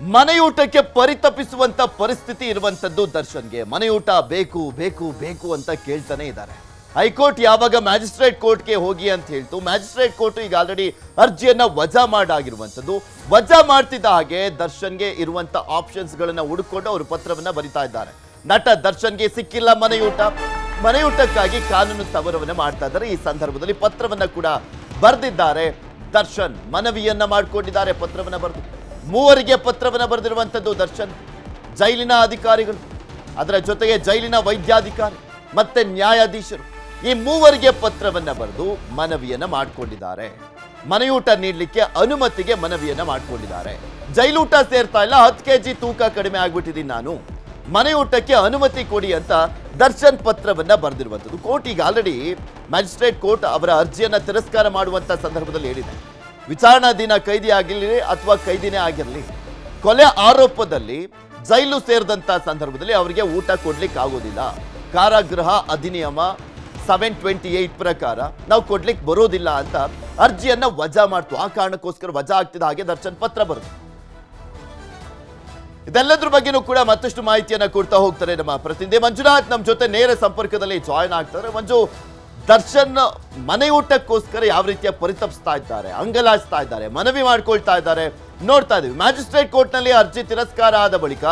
ಮನೆಯೂಟಕ್ಕೆ ಪರಿತಪಿಸುವಂತ ಪರಿಸ್ಥಿತಿ ಇರುವಂತದ್ದು ದರ್ಶನ್ಗೆ. ಮನೆಯೂಟ ಬೇಕು ಬೇಕು ಬೇಕು ಅಂತ ಕೇಳ್ತಾನೆ ಇದ್ದಾರೆ. ಹೈಕೋರ್ಟ್ ಯಾವಾಗ ಮ್ಯಾಜಿಸ್ಟ್ರೇಟ್ ಕೋರ್ಟ್ಗೆ ಹೋಗಿ ಅಂತ ಹೇಳ್ತು. ಮ್ಯಾಜಿಸ್ಟ್ರೇಟ್ ಕೋರ್ಟ್ ಈಗ ಆಲ್ರೆಡಿ ಅರ್ಜಿಯನ್ನ ವಜಾ ಮಾಡಾಗಿರುವಂತದ್ದು. ವಜಾ ಮಾಡ್ತಿದ್ದ ಹಾಗೆ ದರ್ಶನ್ಗೆ ಇರುವಂತ ಆಪ್ಷನ್ಸ್ ಗಳನ್ನ ಹುಡುಕೊಂಡು ಅವರು ಪತ್ರವನ್ನ ಬರಿತಾ ಇದ್ದಾರೆ. ನಟ ದರ್ಶನ್ಗೆ ಸಿಕ್ಕಿಲ್ಲ ಮನೆಯೂಟ. ಮನೆಯೂಟಕ್ಕಾಗಿ ಕಾನೂನು ಸಮರವನ್ನ ಮಾಡ್ತಾ ಇದ್ದಾರೆ. ಈ ಸಂದರ್ಭದಲ್ಲಿ ಪತ್ರವನ್ನ ಕೂಡ ಬರೆದಿದ್ದಾರೆ. ದರ್ಶನ್ ಮನವಿಯನ್ನ ಮಾಡಿಕೊಂಡಿದ್ದಾರೆ, ಪತ್ರವನ್ನ ಬರೆದು ಮೂವರಿಗೆ ಪತ್ರವನ್ನ ಬರೆದಿರುವಂಥದ್ದು ದರ್ಶನ್. ಜೈಲಿನ ಅಧಿಕಾರಿಗಳು, ಅದರ ಜೊತೆಗೆ ಜೈಲಿನ ವೈದ್ಯಾಧಿಕಾರಿ ಮತ್ತೆ ನ್ಯಾಯಾಧೀಶರು ಈ ಮೂವರಿಗೆ ಪತ್ರವನ್ನ ಬರೆದು ಮನವಿಯನ್ನು ಮಾಡಿಕೊಂಡಿದ್ದಾರೆ. ಮನೆಯೂಟ ನೀಡಲಿಕ್ಕೆ ಅನುಮತಿಗೆ ಮನವಿಯನ್ನು ಮಾಡಿಕೊಂಡಿದ್ದಾರೆ. ಜೈಲೂಟ ಸೇರ್ತಾ ಇಲ್ಲ, ಹತ್ತು ಕೆಜಿ ತೂಕ ಕಡಿಮೆ ಆಗ್ಬಿಟ್ಟಿದ್ದೀನಿ ನಾನು. ಮನೆಯೂಟಕ್ಕೆ ಅನುಮತಿ ಕೊಡಿ ಅಂತ ದರ್ಶನ್ ಪತ್ರವನ್ನ ಬರೆದಿರುವಂಥದ್ದು ಕೋರ್ಟ್ ಈಗ ಆಲ್ರೆಡಿ ಮ್ಯಾಜಿಸ್ಟ್ರೇಟ್ ಕೋರ್ಟ್ ಅವರ ಅರ್ಜಿಯನ್ನು ತಿರಸ್ಕಾರ ಮಾಡುವಂಥ ಸಂದರ್ಭದಲ್ಲಿ ಹೇಳಿದೆ. ವಿಚಾರಣಾಧೀನ ಕೈದಿ ಆಗಿರಲಿ ಅಥವಾ ಕೈದಿನೇ ಆಗಿರಲಿ, ಕೊಲೆ ಆರೋಪದಲ್ಲಿ ಜೈಲು ಸೇರಿದಂಥ ಸಂದರ್ಭದಲ್ಲಿ ಅವರಿಗೆ ಊಟ ಕೊಡ್ಲಿಕ್ಕೆ ಆಗೋದಿಲ್ಲ. ಕಾರಾಗೃಹ ಅಧಿನಿಯಮ ಸೆವೆನ್ ಟ್ವೆಂಟಿ ಏಟ್ ಪ್ರಕಾರ ನಾವು ಕೊಡ್ಲಿಕ್ಕೆ ಬರೋದಿಲ್ಲ ಅಂತ ಅರ್ಜಿಯನ್ನ ವಜಾ ಮಾಡ್ತು ಆ ಕಾರಣಕ್ಕೋಸ್ಕರ ವಜಾ ಆಗ್ತಿದ್ದ ಹಾಗೆ ದರ್ಶನ್ ಪತ್ರ ಬರುತ್ತೆ. ಇದೆಲ್ಲದ್ರ ಬಗ್ಗೆನೂ ಕೂಡ ಮತ್ತಷ್ಟು ಮಾಹಿತಿಯನ್ನ ಕೊಡ್ತಾ ಹೋಗ್ತಾರೆ ನಮ್ಮ ಪ್ರತಿನಿಧಿ ಮಂಜುನಾಥ್. ನಮ್ಮ ಜೊತೆ ನೇರ ಸಂಪರ್ಕದಲ್ಲಿ ಜಾಯ್ನ್ ಆಗ್ತಾರೆ. ಮಂಜು ದರ್ಶನ್ ಮನೆ ಊಟಕ್ಕೋಸ್ಕರ ಯಾವ ರೀತಿಯ ಪರಿತಪಿಸ್ತಾ ಇದ್ದಾರೆ, ಅಂಗಲಾಯಿಸ್ತಾ ಇದ್ದಾರೆ, ಮನವಿ ಮಾಡ್ಕೊಳ್ತಾ ಇದ್ದಾರೆ ನೋಡ್ತಾ ಇದೀವಿ ಮ್ಯಾಜಿಸ್ಟ್ರೇಟ್ ಕೋರ್ಟ್ನಲ್ಲಿ ಅರ್ಜಿ ತಿರಸ್ಕಾರ ಆದ ಬಳಿಕ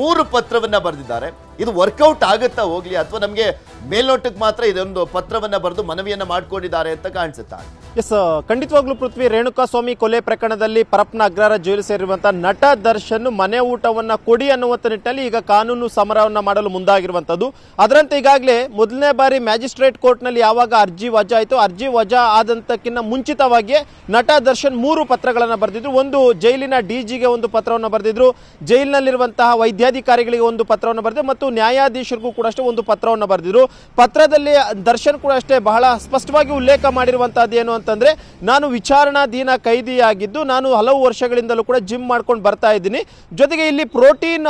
ಮೂರು ಪತ್ರವನ್ನ ಬರೆದಿದ್ದಾರೆ. ಇದು ವರ್ಕೌಟ್ ಆಗುತ್ತಾ ಹೋಗ್ಲಿ ಅಥವಾ ನಮಗೆ ಮೇಲ್ನೋಟಕ್ಕೆ ಮಾತ್ರ ಇದೊಂದು ಪತ್ರವನ್ನ ಬರೆದು ಮನವಿಯನ್ನ ಮಾಡ್ಕೊಂಡಿದ್ದಾರೆ ಅಂತ ಕಾಣಿಸುತ್ತಾ? ಎಸ್ ಖಂಡಿತವಾಗ್ಲೂ ಪೃಥ್ವಿ ರೇಣುಕಾ ಸ್ವಾಮಿ ಕೊಲೆ ಪ್ರಕರಣದಲ್ಲಿ ಪರಪ್ನ ಅಗ್ರಹಾರ ಜೈಲು ಸೇರಿರುವಂತಹ ನಟ ದರ್ಶನ್ ಮನೆ ಊಟವನ್ನ ಕೊಡಿ ಅನ್ನುವಂತ ನಿಟ್ಟಿನಲ್ಲಿ ಈಗ ಕಾನೂನು ಸಮರವನ್ನ ಮಾಡಲು ಮುಂದಾಗಿರುವಂತದ್ದು ಅದರಂತೆ ಈಗಾಗಲೇ ಮೊದಲನೇ ಬಾರಿ ಮ್ಯಾಜಿಸ್ಟ್ರೇಟ್ ಕೋರ್ಟ್ನಲ್ಲಿ ಯಾವಾಗ ಅರ್ಜಿ ವಜಾ ಆಯಿತು, ಅರ್ಜಿ ವಜಾ ಆದಂತಕ್ಕಿಂತ ಮುಂಚಿತವಾಗಿಯೇ ನಟ ದರ್ಶನ್ ಮೂರು ಪತ್ರಗಳನ್ನು ಬರೆದಿದ್ರು. ಒಂದು ಜೈಲಿನ ಡಿಜಿಗೆ ಒಂದು ಪತ್ರವನ್ನು ಬರೆದಿದ್ರು, ಜೈಲಿನಲ್ಲಿರುವಂತಹ ವೈದ್ಯಾಧಿಕಾರಿಗಳಿಗೆ ಒಂದು ಪತ್ರವನ್ನು ಬರೆದಿದ್ರು, ಮತ್ತು ನ್ಯಾಯಾಧೀಶರಿಗೂ ಕೂಡ ಅಷ್ಟೇ ಒಂದು ಪತ್ರವನ್ನು ಬರೆದಿದ್ರು. ಪತ್ರದಲ್ಲಿ ದರ್ಶನ್ ಕೂಡ ಅಷ್ಟೇ ಬಹಳ ಸ್ಪಷ್ಟವಾಗಿ ಉಲ್ಲೇಖ ಮಾಡಿರುವಂತಹದ್ದು ಏನು ಅಂತಂದ್ರೆ, ನಾನು ವಿಚಾರಣಾಧೀನ ಕೈದಿಯಾಗಿದ್ದು, ನಾನು ಹಲವು ವರ್ಷಗಳಿಂದಲೂ ಕೂಡ ಜಿಮ್ ಮಾಡ್ಕೊಂಡು ಬರ್ತಾ ಇದ್ದೀನಿ. ಜೊತೆಗೆ ಇಲ್ಲಿ ಪ್ರೋಟೀನ್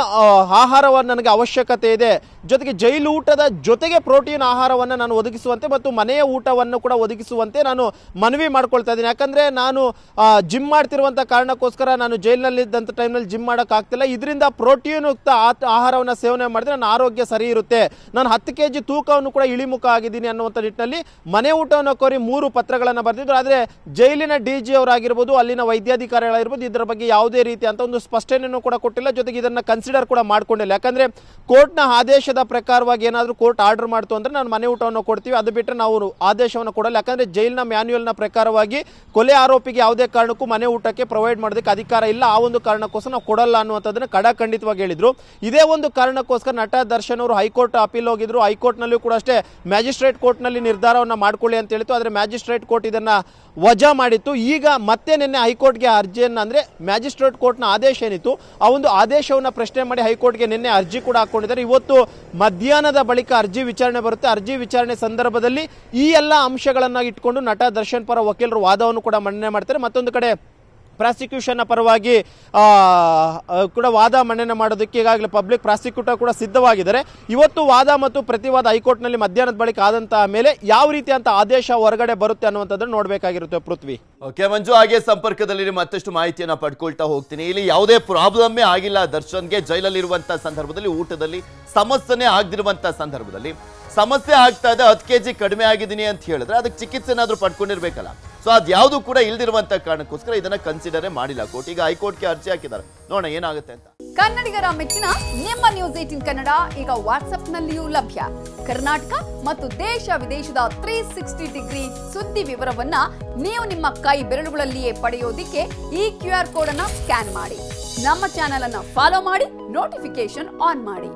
ಆಹಾರವನ್ನು ನನಗೆ ಅವಶ್ಯಕತೆ ಇದೆ. ಜೊತೆಗೆ ಜೈಲು ಊಟದ ಜೊತೆಗೆ ಪ್ರೋಟೀನ್ ಆಹಾರವನ್ನು ನಾನು ಒದಗಿಸುವಂತೆ ಮತ್ತು ಮನೆಯ ಊಟವನ್ನು ಕೂಡ ಒದಗಿಸುವಂತೆ ನಾನು ಮನವಿ ಮಾಡ್ಕೊಳ್ತಾ ಇದ್ದೀನಿ. ಯಾಕಂದ್ರೆ ನಾನು ಜಿಮ್ ಮಾಡ್ತಿರುವಂತ ಕಾರಣಕ್ಕೋಸ್ಕರ ನಾನು ಜೈಲಿನಲ್ಲಿದ್ದಂಥ ಟೈಮ್ನಲ್ಲಿ ಜಿಮ್ ಮಾಡೋಕ್ಕಾಗ್ತಿಲ್ಲ. ಇದರಿಂದ ಪ್ರೋಟೀನ್ ಯುಕ್ತ ಆಹಾರವನ್ನು ಸೇವನೆ ಮಾಡಿದ್ರೆ ನನ್ನ ಆರೋಗ್ಯ ಸರಿ ಇರುತ್ತೆ. ನಾನು ಹತ್ತು ಕೆ ಜಿ ತೂಕವನ್ನು ಕೂಡ ಇಳಿಮುಖ ಆಗಿದ್ದೀನಿ ಅನ್ನುವಂಥ ನಿಟ್ಟಿನಲ್ಲಿ ಮನೆ ಊಟವನ್ನು ಕೋರಿ ಮೂರು ಪತ್ರಗಳನ್ನು ಬರೆದಿದ್ರು. ಆದರೆ ಜೈಲಿನ ಡಿ ಜಿ ಅವರಾಗಿರ್ಬೋದು, ಅಲ್ಲಿನ ವೈದ್ಯಾಧಿಕಾರಿಗಳಾಗಿರ್ಬೋದು, ಇದರ ಬಗ್ಗೆ ಯಾವುದೇ ರೀತಿ ಅಂತ ಒಂದು ಸ್ಪಷ್ಟನೆಯನ್ನು ಕೂಡ ಕೊಟ್ಟಿಲ್ಲ. ಜೊತೆಗೆ ಇದನ್ನ ಕನ್ಸಿಡರ್ ಕೂಡ ಮಾಡ್ಕೊಂಡಿಲ್ಲ. ಯಾಕಂದರೆ ಕೋರ್ಟ್ನ ಆದೇಶದ ಪ್ರಕಾರವಾಗಿ ಏನಾದರೂ ಕೋರ್ಟ್ ಆರ್ಡರ್ ಮಾಡ್ತು ಅಂದ್ರೆ ನಾನು ಮನೆ ಊಟವನ್ನು ಕೊಡ್ತೀವಿ. ಅದು ಬಿಟ್ಟರೆ ನಾವು ಆದೇಶವನ್ನು ಕೊಡಲ್ಲ. ಯಾಕಂದ್ರೆ ಜೈಲಿನ ಮ್ಯಾನ್ಯುಯಲ್ನ ಪ್ರಕಾರವಾಗಿ ಕೊಲೆ ಆರೋಪಿಗೆ ಯಾವುದೇ ಕಾರಣಕ್ಕೂ ಮನೆ ಊಟಕ್ಕೆ ಪ್ರೊವೈಡ್ ಮಾಡೋದಕ್ಕೆ ಅಧಿಕಾರ ಇಲ್ಲ. ಆ ಒಂದು ಕಾರಣಕ್ಕೋಸ್ಕರ ನಾವು ಕೊಡಲ್ಲ ಅನ್ನುವಂಥದ್ದನ್ನು ಕಡಖಂಡಿತವಾಗಿ ಹೇಳಿದ್ರು. ಇದೇ ಒಂದು ಕಾರಣಕ್ಕೋಸ್ಕರ ದರ್ಶನ್ ಅವರು ಹೈಕೋರ್ಟ್ ಅಪೀಲ್ ಹೋಗಿದ್ರು. ಹೈಕೋರ್ಟ್ನಲ್ಲೂ ಕೂಡ ಅಷ್ಟೇ ಮ್ಯಾಜಿಸ್ಟ್ರೇಟ್ ಕೋರ್ಟ್ನಲ್ಲಿ ನಿರ್ಧಾರವನ್ನು ಮಾಡ್ಕೊಳ್ಳಿ ಅಂತ ಹೇಳಿತು ಆದರೆ ಮ್ಯಾಜಿಸ್ಟ್ರೇಟ್ ಕೋರ್ಟ್ ಇದನ್ನ ವಜಾ ಮಾಡಿತ್ತು. ಈಗ ಮತ್ತೆ ನಿನ್ನೆ ಹೈಕೋರ್ಟ್ಗೆ ಅರ್ಜಿಯನ್ನು ಅಂದರೆ ಮ್ಯಾಜಿಸ್ಟ್ರೇಟ್ ಕೋರ್ಟ್ನ ಆದೇಶ ಏನಿತ್ತು, ಆ ಒಂದು ಆದೇಶವನ್ನು ಪ್ರಶ್ನೆ ಮಾಡಿ ಹೈಕೋರ್ಟ್ಗೆ ನಿನ್ನೆ ಅರ್ಜಿ ಕೂಡ ಹಾಕೊಂಡಿದ್ದಾರೆ. ಇವತ್ತು ಮಧ್ಯಾಹ್ನದ ಬಳಿಕ ಅರ್ಜಿ ವಿಚಾರಣೆ ಬರುತ್ತೆ. ಅರ್ಜಿ ವಿಚಾರಣೆ ಸಂದರ್ಭದಲ್ಲಿ ಈ ಎಲ್ಲ ಅಂಶಗಳನ್ನ ಇಟ್ಕೊಂಡು ನಟ, ದರ್ಶನ್ ಪರ ವಕೀಲರು ವಾದವನ್ನು ಕೂಡ ಮನ್ನಣೆ ಮಾಡ್ತಾರೆ. ಮತ್ತೊಂದು ಕಡೆ ಪ್ರಾಸಿಕ್ಯೂಷನ್ನ ಪರವಾಗಿ ಕೂಡ ವಾದ ಮಂಡನೆ ಮಾಡೋದಕ್ಕೆ ಈಗಾಗಲೇ ಪಬ್ಲಿಕ್ ಪ್ರಾಸಿಕ್ಯೂಟರ್ ಕೂಡ ಸಿದ್ಧವಾಗಿದ್ದಾರೆ. ಇವತ್ತು ವಾದ ಮತ್ತು ಪ್ರತಿವಾದ ಹೈಕೋರ್ಟ್ನಲ್ಲಿ ಮಧ್ಯಾಹ್ನದ ಬಳಿಕ ಆದಂತಹ ಮೇಲೆ ಯಾವ ರೀತಿ ಅಂತ ಆದೇಶ ಹೊರಗಡೆ ಬರುತ್ತೆ ಅನ್ನುವಂಥದ್ದನ್ನು ನೋಡಬೇಕಾಗಿರುತ್ತೆ ಪೃಥ್ವಿ. ಓಕೆ, ಮಂಜು, ಹಾಗೆ ಸಂಪರ್ಕದಲ್ಲಿ ಮತ್ತಷ್ಟು ಮಾಹಿತಿಯನ್ನು ಪಡ್ಕೊಳ್ತಾ ಹೋಗ್ತೀನಿ. ಇಲ್ಲಿ ಯಾವುದೇ ಪ್ರಾಬ್ಲಮ್ಮೇ ಆಗಿಲ್ಲ. ದರ್ಶನ್ಗೆ ಜೈಲಲ್ಲಿರುವಂಥ ಸಂದರ್ಭದಲ್ಲಿ, ಊಟದಲ್ಲಿ ಸಮಸ್ಯೆನೇ ಆಗದಿರುವಂತ ಸಂದರ್ಭದಲ್ಲಿ. ಸಮಸ್ಯೆ ಆಗ್ತಾ ಇದೆ, ಹತ್ತು ಕೆ ಜಿ ಕಡಿಮೆ ಆಗಿದ್ದೀನಿ ಅಂತ ಹೇಳಿದ್ರೆ, ಅದಕ್ಕೆ ಚಿಕಿತ್ಸೆ ಏನಾದರೂ ಪಡ್ಕೊಂಡಿರ್ಬೇಕಲ್ಲ. ಸೊ ಅದ್ಯಾವುದು ಕೂಡ ಇಲ್ದಿರುವಂತ ಕಾರಣಕ್ಕೋಸ್ಕರ ಇದನ್ನ ಕನ್ಸಿಡರೇ ಮಾಡಿಲ್ಲ. ಕೋರ್ಟ್ ಈಗ ಹೈಕೋರ್ಟ್ಗೆ ಅರ್ಜಿ ಹಾಕಿದ್ದಾರೆ. ನೋಡೋಣ ಏನಾಗುತ್ತೆ ಅಂತ. ಕನ್ನಡಿಗರ ಮೆಚ್ಚಿನ ನಿಮ್ಮ ನ್ಯೂಸ್ ಏಟಿನ್ ಕನ್ನಡ ಈಗ ವಾಟ್ಸ್ಆಪ್ನಲ್ಲಿಯೂ ಲಭ್ಯ. ಕರ್ನಾಟಕ ಮತ್ತು ದೇಶ ವಿದೇಶದ ತ್ರೀ ಸಿಕ್ಸ್ಟಿ ಡಿಗ್ರಿ ಸುದ್ದಿ ವಿವರವನ್ನ ನೀವು ನಿಮ್ಮ ಕೈ ಬೆರಳುಗಳಲ್ಲಿಯೇ ಪಡೆಯೋದಿಕ್ಕೆ ಈ ಕ್ಯೂ ಆರ್ ಕೋಡ್ ಅನ್ನ ಸ್ಕ್ಯಾನ್ ಮಾಡಿ. ನಮ್ಮ ಚಾನೆಲ್ ಅನ್ನ ಫಾಲೋ ಮಾಡಿ ನೋಟಿಫಿಕೇಶನ್ ಆನ್ ಮಾಡಿ.